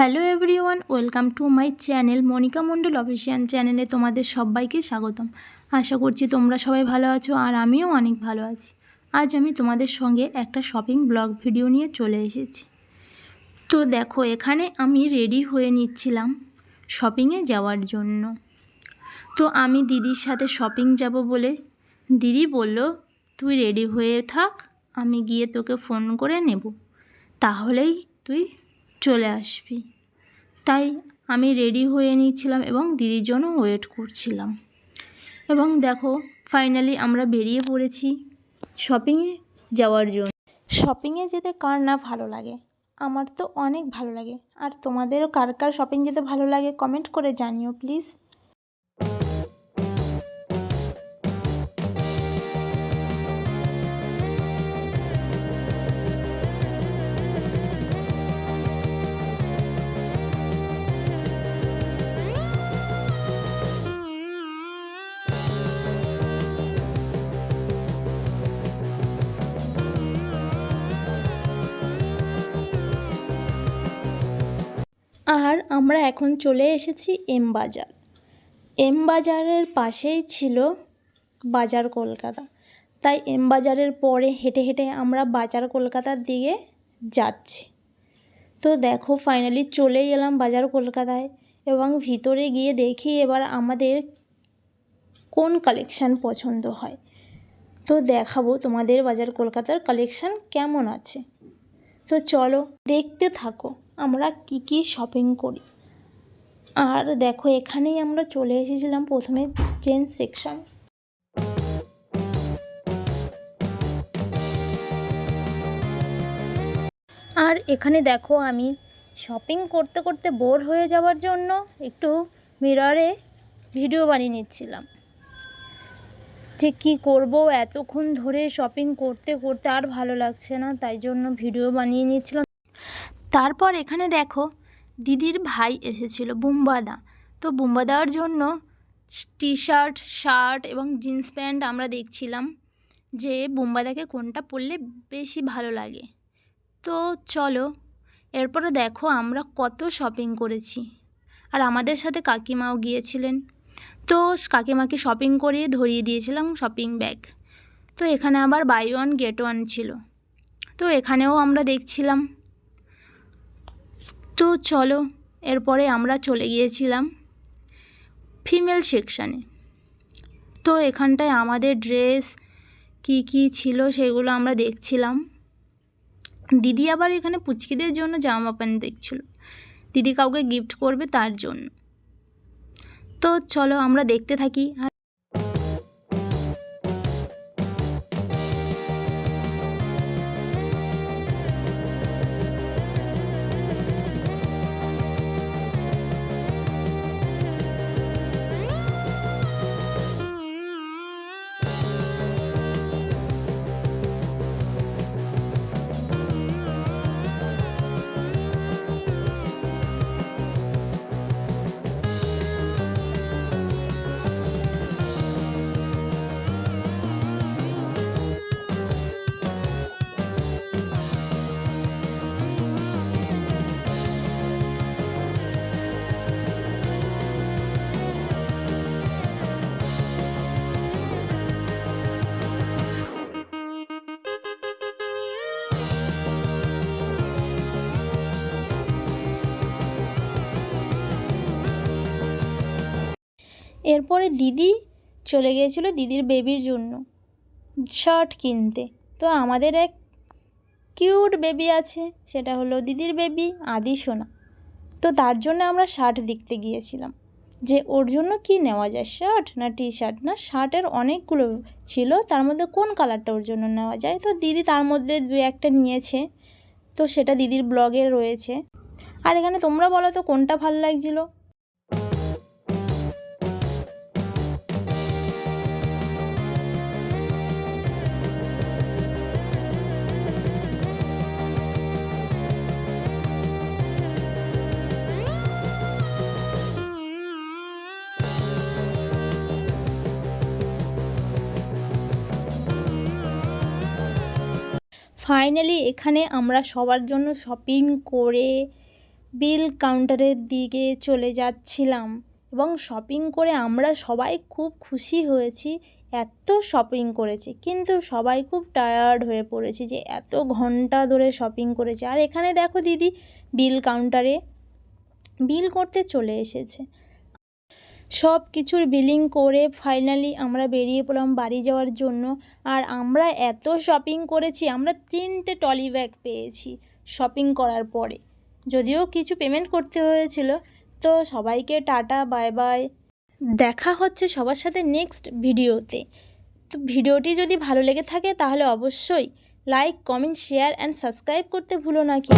Hello everyone, welcome to my channel Monika Mondal official চ্যানেলে তোমাদের সবাইকে স্বাগতম। আশা করছি তোমরা সবাই ভালো আছো আর আমিও অনেক ভালো আছি। আজ আমি তোমাদের সঙ্গে একটা শপিং ব্লগ ভিডিও নিয়ে চলে এসেছি। তো দেখো, এখানে আমি রেডি হয়ে নিচ্ছিলাম শপিংয়ে যাওয়ার জন্য। তো আমি দিদির সাথে শপিং যাব বলে দিদি বলল, তুই রেডি হয়ে থাক, আমি গিয়ে তোকে ফোন করে নেব। তাহলেই তুই চলে আসবি। তাই আমি রেডি হয়ে নিয়েছিলাম এবং দিদির জন্য ওয়েট করছিলাম। এবং দেখো, ফাইনালি আমরা বেরিয়ে পড়েছি শপিংয়ে যাওয়ার জন্য। শপিংয়ে যেতে কার না ভালো লাগে? আমার তো অনেক ভালো লাগে। আর তোমাদেরও কার কার শপিং যেতে ভালো লাগে কমেন্ট করে জানিও প্লিজ আর আমরা এখন চলে এসেছি এম বাজার। এম বাজারের পাশেই ছিল বাজার কলকাতা। তাই এম বাজারের পরে হেঁটে হেঁটে আমরা বাজার কলকাতার দিকে যাচ্ছি। তো দেখো ফাইনালি চলেই এলাম বাজার কলকাতায় এবং ভিতরে গিয়ে দেখি এবার আমাদের কোন কালেকশান পছন্দ হয়। তো দেখাবো তোমাদের বাজার কলকাতার কালেকশান কেমন আছে। তো চলো, দেখতে থাকো। আমরা কি কি শপিং করি? আর দেখো, এখানেই আমরা চলে এসেছিলাম প্রথমে জেন্টস সেকশন আর এখানে দেখো, আমি শপিং করতে করতে বোর হয়ে যাওয়ার জন্য একটু মিররে ভিডিও বানিয়ে নিচ্ছিলাম। যে কি করব, এতক্ষণ ধরে শপিং করতে করতে আর ভালো লাগছে না, তাই জন্য ভিডিও বানিয়ে নিচ্ছিলাম। তারপর এখানে দেখো, দিদির ভাই এসেছিল, বুম্বাদা। তো বুম্বাদার জন্য টি শার্ট শার্ট এবং জিন্স প্যান্ট আমরা দেখছিলাম যে বুম্বাদাকে কোনটা পরলে বেশি ভালো লাগে। তো চলো, এরপরে দেখো আমরা কত শপিং করেছি। আর আমাদের সাথে কাকিমাও গিয়েছিলেন। তো কাকিমাকে শপিং করিয়ে ধরিয়ে দিয়েছিলাম শপিং ব্যাগ তো এখানে আবার বাই ওয়ান গেট ওয়ান ছিল। তো এখানেও আমরা দেখছিলাম তো চলো, এরপরে আমরা চলে গিয়েছিলাম ফিমেল সেকশানে। তো এখানটায় আমাদের ড্রেস কি কি ছিল সেগুলো আমরা দেখছিলাম। দিদি আবার এখানে পুচকিদের জন্য জামা প্যান্ট দেখছিল। দিদি কাউকে গিফট করবে তার জন্য। তো চলো আমরা দেখতে থাকি। আর এরপরে দিদি চলে গিয়েছিল দিদির বেবির জন্য শার্ট কিনতে। তো আমাদের এক কিউট বেবি আছে, সেটা হলো দিদির বেবি আদি সোনা। তো তার জন্য আমরা শার্ট দেখতে গিয়েছিলাম। যে ওর জন্য কি নেওয়া যায় শার্ট না টি শার্ট না শার্টের অনেকগুলো ছিল, তার মধ্যে কোন কালারটা ওর জন্য নেওয়া যায়? তো দিদি তার মধ্যে দু একটা নিয়েছে, তো সেটা দিদির ব্লগে রয়েছে। আর এখানে তোমরা বলো তো কোনটা ভালো লাগছিল? ফাইনালি এখানে আমরা সবার জন্য শপিং করে বিল কাউন্টারের দিকে চলে যাচ্ছিলাম। এবং শপিং করে আমরা সবাই খুব খুশি হয়েছি, এত শপিং করেছি। কিন্তু সবাই খুব টায়ার্ড হয়ে পড়েছি যে এত ঘণ্টা ধরে শপিং করেছে। আর এখানে দেখো দিদি বিল কাউন্টারে বিল করতে চলে এসেছে। সব কিছুর বিলিং করে ফাইনালি আমরা বেরিয়ে পড়লাম বাড়ি যাওয়ার জন্য। আর আমরা এত শপিং করেছি, আমরা তিনটে টলি ব্যাগ পেয়েছি শপিং করার পরে। যদিও কিছু পেমেন্ট করতে হয়েছিল। তো সবাইকে টাটা বাই বাই দেখা হচ্ছে সবার সাথে নেক্সট ভিডিওতে। তো ভিডিওটি যদি ভালো লেগে থাকে তাহলে অবশ্যই like comment share and subscribe করতে ভুলো না কি